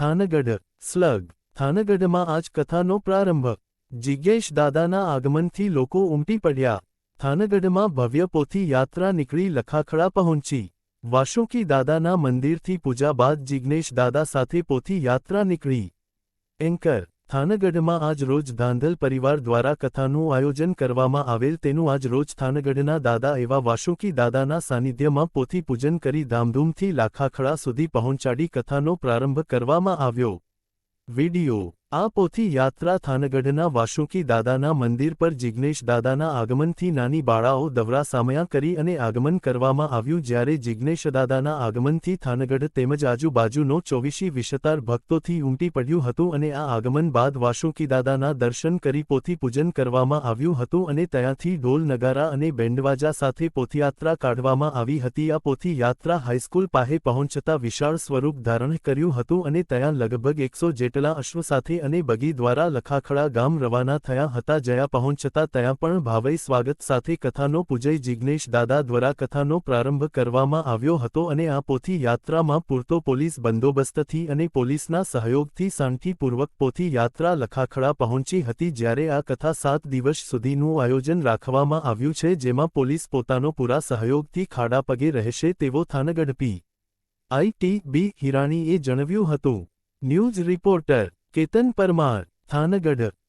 થાનગઢ, સ્લગ. થાનગઢમાં આજ કથાનો પ્રારંભ. જિજ્ઞેશ દાદાના આગમનથી લોકો ઉમટી પડ્યા. થાનગઢમાં ભવ્ય પોથી યાત્રા નીકળી લખાખડા પહોંચી. વાસુકી દાદાના મંદિરથી પૂજા બાદ જિજ્ઞેશ દાદા સાથે પોથી યાત્રા નીકળી. એન્કર થાનગઢમાં આજ રોજ ધાંધલ પરિવાર દ્વારા કથાનું આયોજન કરવામાં આવેલ તેનું આજ રોજ થાનગઢના દાદા એવા વાસુકી દાદાના સાનિધ્યમાં પોથી પૂજન કરી ધામધૂમથી લાખાખડા સુધી પહોંચાડી કથાનો પ્રારંભ કરવામાં આવ્યો. વિડિયો આ પોથી યાત્રા થાનગઢના વાસુકી દાદાના મંદિર પર જિજ્ઞેશ દાદાના આગમનથી નાની બાળાઓ દવરા સામયા કરી અને આગમન કરવામાં આવ્યું જ્યારે જિજ્ઞેશ દાદાના આગમનથી થાનગઢ તેમજ આજુબાજુનો ચોવીસી વિશતાર ભક્તોથી ઉમટી પડ્યું હતું અને આ આગમન બાદ વાસુકી દાદાના દર્શન કરી પોથી પૂજન કરવામાં આવ્યું હતું અને ત્યાંથી ઢોલ નગારા અને બેન્ડવાજા સાથે પોથીયાત્રા કાઢવામાં આવી હતી. આ પોથી યાત્રા હાઈસ્કૂલ પાસે પહોંચતા વિશાળ સ્વરૂપ ધારણ કર્યું હતું અને ત્યાં લગભગ એકસો જેટલા અશ્વ સાથે અને બગી દ્વારા લખાખડા ગામ રવાના થયા હતા. જયા પહોંચતા ત્યાં પણ ભાવઈ સ્વાગત સાથે કથાનો પૂજય જિજ્ઞેશ દાદા દ્વારા કથાનો પ્રારંભ કરવામાં આવ્યો હતો અને આ પોથી યાત્રામાં પૂરતો પોલીસ બંદોબસ્તથી અને પોલીસના સહયોગથી શાંતિપૂર્વક પોથી યાત્રા લખાખડા પહોંચી હતી. જ્યારે આ કથા સાત દિવસ સુધીનું આયોજન રાખવામાં આવ્યું છે, જેમાં પોલીસ પોતાનો પૂરા સહયોગથી ખાડા પગે રહેશે તેવો થાનગઢ પી. આઈટી બી. હિરાણીએ જણાવ્યું હતું. News reporter Ketan Parmar Thangadh.